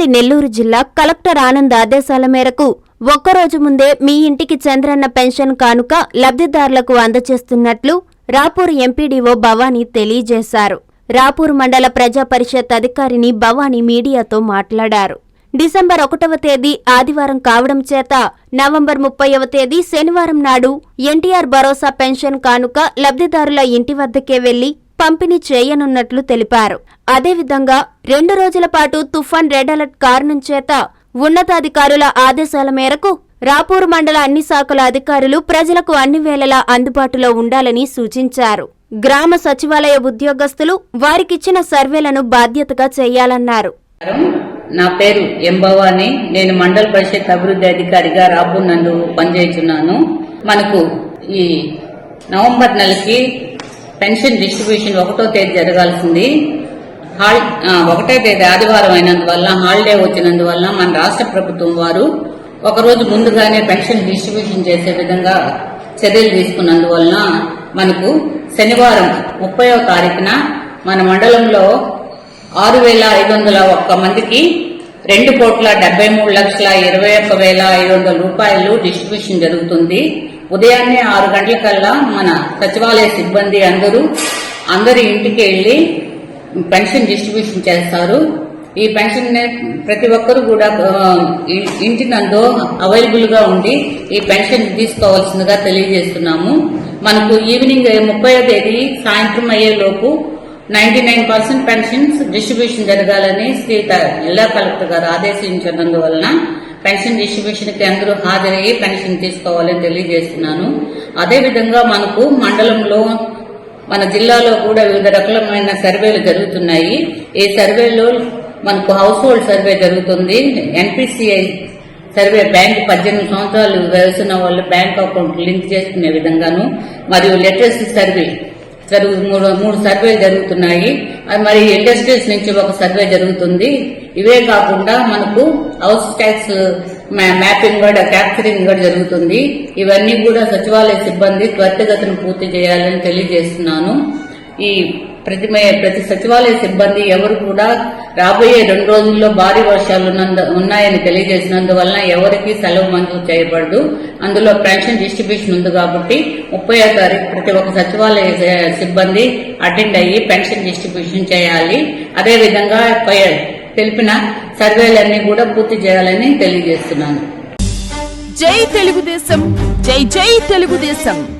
ఉమ్మడి నెల్లూరు జిల్లా కలెక్టర్ ఆనంద్ ఆదేశాల మేరకు ఒక్కరోజు ముందే మీ ఇంటికి చంద్రన్న పెన్షన్ కానుక లబ్ధిదారులకు అందజేస్తున్నట్లు రాపూర్ ఎంపీడీఓ భవానీ తెలియజేశారు. రాపూర్ మండల ప్రజా పరిషత్ అధికారిని భవానీ మీడియాతో మాట్లాడారు. డిసెంబర్ ఒకటవ తేదీ ఆదివారం కావడం చేత నవంబర్ ముప్పైవ తేదీ శనివారం నాడు ఎన్టీఆర్ భరోసా పెన్షన్ కానుక లబ్ధిదారుల ఇంటి వద్దకే వెళ్ళి పంపిణీ చేయనున్నట్లు తెలిపారు. అదేవిధంగా రెండు రోజుల పాటు తుఫాన్ రెడ్ అలర్ట్ కారణం చేత ఉన్నతాధికారుల ఆదేశాల మేరకు రాపూర్ మండల అన్ని శాఖల అధికారులు ప్రజలకు అన్ని వేళలా అందుబాటులో ఉండాలని సూచించారు. గ్రామ సచివాలయ ఉద్యోగస్తులు వారికిచ్చిన సర్వేలను బాధ్యతగా చేయాలన్నారు. నా పేరు ఎంబవాని నేను మండల పరిషత్ అభివృద్ధి అధికారిగా రాబు నందు పనిచేస్తున్నాను మనకు ఈ నవంబర్ నెలకి పెన్షన్ డిస్ట్రిబ్యూషన్ ఒకటో తేదీ జరగాల్సింది. హాల్ ఒకటో తేదీ ఆదివారం అయినందువల్ల హాలిడే వచ్చినందువల్ల మన రాష్ట్ర ప్రభుత్వం వారు ఒకరోజు ముందుగానే పెన్షన్ డిస్ట్రిబ్యూషన్ చేసే విధంగా చర్యలు తీసుకున్నందువలన మనకు శనివారం ముప్పైవ తారీఖున మన మండలంలో ఆరు వేల ఐదు వందల ఒక్క మందికి రెండు కోట్ల డెబ్బై మూడు లక్షల ఇరవై ఒక్క వేల ఐదు వందల రూపాయలు డిస్ట్రిబ్యూషన్ జరుగుతుంది. ఉదయాన్నే ఆరు గంటలకల్లా మన సచివాలయ సిబ్బంది అందరూ అందరి ఇంటికి వెళ్ళి పెన్షన్ డిస్ట్రిబ్యూషన్ చేస్తారు. ఈ పెన్షన్ ప్రతి ఒక్కరు కూడా ఇంటి నందు అవైలబుల్గా ఉండి ఈ పెన్షన్ తీసుకోవాల్సిందిగా తెలియజేస్తున్నాము. మనకు ఈవినింగ్ ముప్పై తేదీ సాయంత్రం అయ్యేలోపు ninety nine percent pensions distribution జరగాలని శ్రీ జిల్లా కలెక్టర్ గారు ఆదేశించినందువలన పెన్షన్ డిస్ట్రిబ్యూషన్కి అందరూ హాజరయ్యి పెన్షన్ తీసుకోవాలని తెలియజేస్తున్నాను. అదేవిధంగా మనకు మండలంలో మన జిల్లాలో కూడా వివిధ రకాలమైన సర్వేలు జరుగుతున్నాయి. ఈ సర్వేలో మనకు హౌస్ హోల్డ్ సర్వే జరుగుతుంది ఎన్పిసిఐ సర్వే బ్యాంక్ పద్దెనిమిది సంవత్సరాలు వయసున్న వాళ్ళు బ్యాంక్ అకౌంట్ లింక్ చేసుకునే విధంగాను మరియు లిటరసీ సర్వే జరుగు మూడు మూడు సర్వేలు జరుగుతున్నాయి. అది మరి ఇండస్ట్రీస్ నుంచి ఒక సర్వే జరుగుతుంది. ఇవే కాకుండా మనకు హౌస్ ట్యాక్స్ మ్యా- మ్యాపింగ్ కూడా క్యాప్చరింగ్ కూడా జరుగుతుంది. ఇవన్నీ కూడా సచివాలయ సిబ్బంది త్వరితగతిని పూర్తి చేయాలని తెలియజేస్తున్నాను. ఈ ప్రతి ప్రతి సచివాలయ సిబ్బంది ఎవరు కూడా రాబోయే రెండు రోజుల్లో భారీ వర్షాలు ఉన్నందు- ఉన్నాయని తెలియజేసినందువలన ఎవరికి సెలవు మంజూరు చేయబడదు. అందులో పెన్షన్ డిస్ట్రిబ్యూషన్ ఉంది కాబట్టి ముప్పై తారీఖు ప్రతి ఒక్క సచివాలయ సిబ్బంది అటెండ్ అయ్యి పెన్షన్ డిస్ట్రిబ్యూషన్ చేయాలి. అదేవిధంగా పై తెలిపిన సర్వేలన్నీ కూడా పూర్తి చేయాలని తెలియజేస్తున్నాను. జై తెలుగుదేశం జై జై తెలుగుదేశం.